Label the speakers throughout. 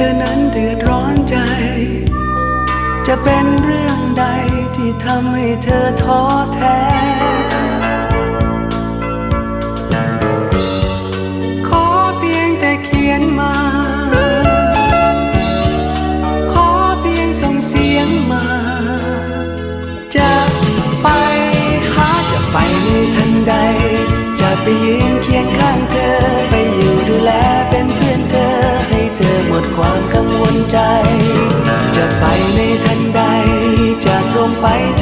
Speaker 1: เธอนั้นเดือดร้อนใจ จะเป็นเรื่องใดที่ทำให้เธอท้อแท้ ขอเพียงแต่เขียนมา ขอเพียงส่งเสียงมา จะไปหาจะไปทันใด จะไปยืน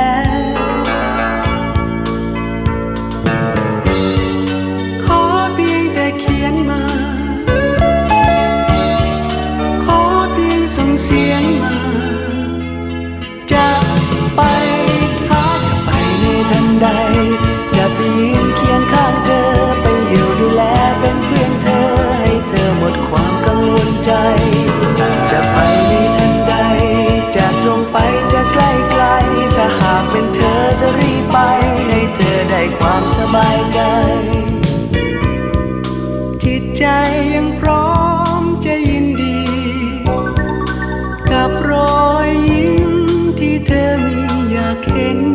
Speaker 1: ้ สียงมาจะไปหาจะไปในทันใด จะไปยืนเคียงข้างเธอ ไปอยู่ดูแลเป็นเพื่อนเธอ ให้เธอหมดความกังวลใจ จะไปในทันใด จะตรงไปจะใกล้ไกล ถ้าหากเป็นเธอจะรีบไป ให้เธอได้ความสบายใจ จิตใจ เห็น ยิ้มที่ชื่นบาน อยากเห็น